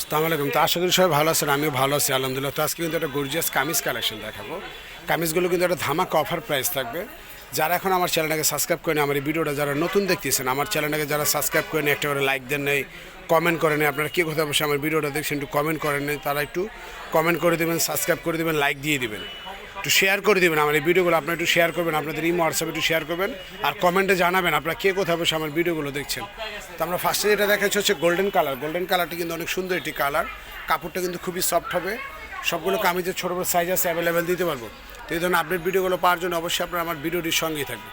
আসসালামু আলাইকুম। তো আশা করি সবাই ভালো আছেন, আমিও ভালো আছি, আলহামদুলিল্লাহ। তো আজকে কিন্তু একটা গর্জিয়াস কামিজ কালেকশন দেখাবো। কামিজগুলো কিন্তু একটা ধামাকা অফার প্রাইস থাকবে। যারা এখন আমার চ্যানেলটাকে সাবস্ক্রাইব করেন, আমার এই ভিডিওটা যারা নতুন দেখতেছেন, আমার চ্যানেলটাকে যারা সাবস্ক্রাইব করেন, একটা করে লাইক দেন নেই কমেন্ট করেন আপনারা কী কথা বসে আমার ভিডিওটা দেখছেন, একটু কমেন্ট করেন তারা একটু কমেন্ট করে দেবেন সাবস্ক্রাইব করে দেবেন লাইক দিয়ে দিবেন। একটু শেয়ার করে দেবেন আমার এই ভিডিওগুলো আপনারা একটু শেয়ার করবেন, আপনাদের ইমো হোয়াটসঅ্যাপে একটু শেয়ার করবেন, আর কমেন্টে জানাবেন আপনারা কে কোথায় বসে আমার ভিডিওগুলো দেখছেন। তো আমরা ফার্স্টে যেটা দেখাচ্ছি হচ্ছে গোল্ডেন কালার গোল্ডেন কালারটি কিন্তু অনেক সুন্দর একটি কালার কাপড়টা কিন্তু খুবই সফট হবে। সবগুলো কামিজের ছোটো বড়ো সাইজ আছে অ্যাভেলেবেল দিতে পারব। তো এই ধরনের আপডেট ভিডিওগুলো পাওয়ার জন্য অবশ্যই আপনারা আমার ভিডিওটির সঙ্গেই থাকবেন।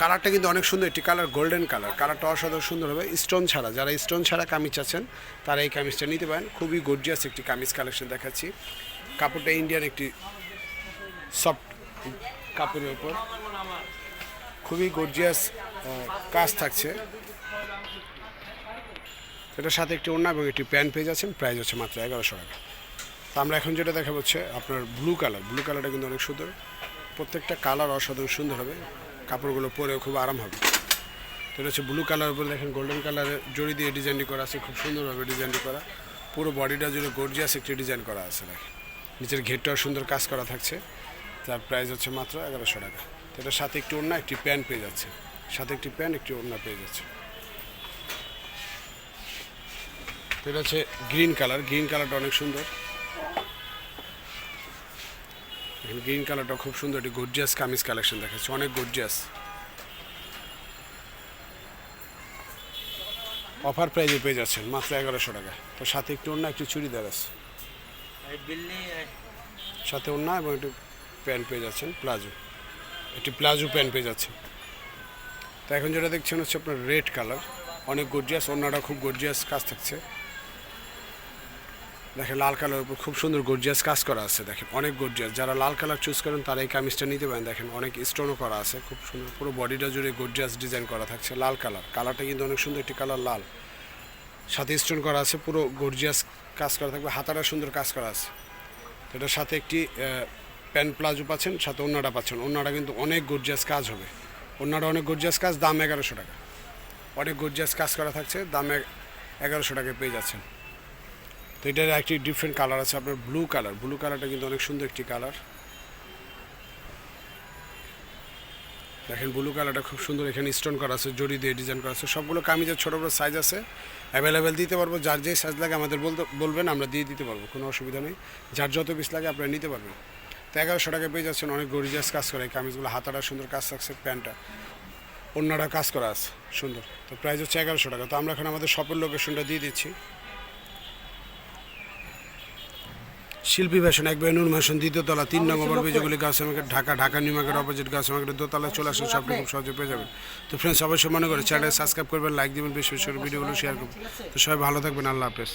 কালারটা কিন্তু অনেক সুন্দর একটি কালার গোল্ডেন কালার কালারটা অসাধারণ সুন্দর হবে। স্টোন ছাড়া, যারা স্টোন ছাড়া কামিজ আছেন, তারা এই কামিজটা নিতে পারেন। খুবই গর্জিয়াস একটি কামিজ কালেকশন দেখাচ্ছি। কাপড়টা ইন্ডিয়ান একটি সফট কাপড়ের উপর। খুবই গর্জিয়াস কাজ থাকছে। এটার সাথে একটি ওড়না এবং একটি প্যান্ট পেয়ে যাচ্ছেন। প্রাইস হচ্ছে মাত্র এগারোশো টাকা। তো আমরা এখন যেটা দেখা হচ্ছে আপনার ব্লু কালার ব্লু কালারটা কিন্তু অনেক সুন্দর। প্রত্যেকটা কালার অসাধারণ সুন্দর হবে। কাপড়গুলো পরেও খুব আরাম হবে। তো এটা হচ্ছে ব্লু কালার উপরে দেখেন গোল্ডেন কালারের জড়ি দিয়ে ডিজাইনটি করা আছে। খুব সুন্দরভাবে ডিজাইনটি করা। পুরো বডিটা জুড়ে গর্জিয়াস একটি ডিজাইন করা আছে। দেখেন, নিচের ঘেরটাও সুন্দর কাজ করা থাকছে। তার প্রাইস হচ্ছে মাত্র এগারোশো টাকা। তো এটার সাথে একটি ওড়না একটি প্যান্ট পেয়ে যাচ্ছে। সাথে একটি প্যান্ট একটি ওড়না পেয়ে যাচ্ছে। তো এটা হচ্ছে গ্রিন কালার গ্রিন কালারটা অনেক সুন্দর। গ্রিন কালারটা খুব সুন্দর। একটি গর্জিয়াস কামিজ কালেকশন দেখাচ্ছে। অনেক গর্জিয়াস অফার প্রাইজে পেয়ে যাচ্ছেন মাত্র এগারোশো টাকা। তো সাথে একটু অন্য একটু চুড়িদার আছে। সাথে অন্য এবং একটু প্যান্ট পেয়ে যাচ্ছেন প্লাজো। একটি প্লাজো প্যান্ট পেয়ে যাচ্ছেন তো এখন যেটা দেখছেন হচ্ছে আপনার রেড কালার। অনেক গর্জিয়াস অন্যটা খুব গর্জিয়াস কাজ থাকছে। দেখেন লাল কালারের উপর খুব সুন্দর গর্জিয়াস কাজ করা আছে, দেখেন। অনেক গর্জিয়াস যারা লাল কালার চুজ করেন, তারা এই কামিজটা নিতে পারেন। দেখেন অনেক স্টোনও করা আছে, খুব সুন্দর। পুরো বডিটা জুড়ে গর্জিয়াস ডিজাইন করা থাকছে, লাল কালার। কালারটা কিন্তু অনেক সুন্দর, একটি কালার লাল। সাথে স্টোন করা আছে, পুরো গর্জিয়াস কাজ করা থাকবে। হাতাটা সুন্দর কাজ করা আছে। এটার সাথে একটি প্যান্ট প্লাজো পাচ্ছেন, সাথে অন্যটা পাচ্ছেন। অন্যটা কিন্তু অনেক গর্জিয়াস কাজ হবে। অন্যটা অনেক গর্জিয়াস কাজ, দাম এগারোশো টাকা। অনেক গর্জিয়াস কাজ করা থাকছে, দাম এগারোশো টাকায় পেয়ে যাচ্ছেন। তো এটার একটি ডিফারেন্ট কালার আছে, আপনার ব্লু কালার ব্লু কালারটা কিন্তু অনেক সুন্দর একটি কালার দেখেন ব্লু কালারটা খুব সুন্দর এখানে স্টোন করা আছে, জড়ি দিয়ে ডিজাইন করা আছে। সবগুলো কামিজের ছোটো বড়ো সাইজ আছে। অ্যাভেলেবেল দিতে পারব, যার যে সাইজ লাগে আমাদের বলতে বলবেন, আমরা দিয়ে দিতে পারব, কোনো অসুবিধা নেই। যার যত পিস লাগে, আপনারা নিতে পারবেন। তো এগারোশো টাকা পেয়ে যাচ্ছেন অনেক গরিজাস কাজ করে এই কামিজগুলো হাতাটা সুন্দর কাজ থাকছে প্যান্টটা। অন্যটা কাজ করা আছে সুন্দর। তো প্রাইস হচ্ছে এগারোশো টাকা। তো আমরা এখন আমাদের শপের লোকেশনটা দিয়ে দিচ্ছি। শিল্পী ফ্যাশন এক বেনুর মেশন দ্বিতীয়তলা তিন নম্বর বেজগুলি গাছ আমাকে Dhaka Dhaka new market opposite গাছ আমাকে দোতলা চলে আসেন সব খুব সহজে পেয়ে যাবেন। তো ফ্রেন্ডস অবশ্যই মনে করে চ্যানেল সাবস্ক্রাইব করবেন লাইক দেবেন বেশি বেশি ভিডিওগুলো শেয়ার করবেন। তো সবাই ভালো থাকবেন আল্লাহ হাফেজ।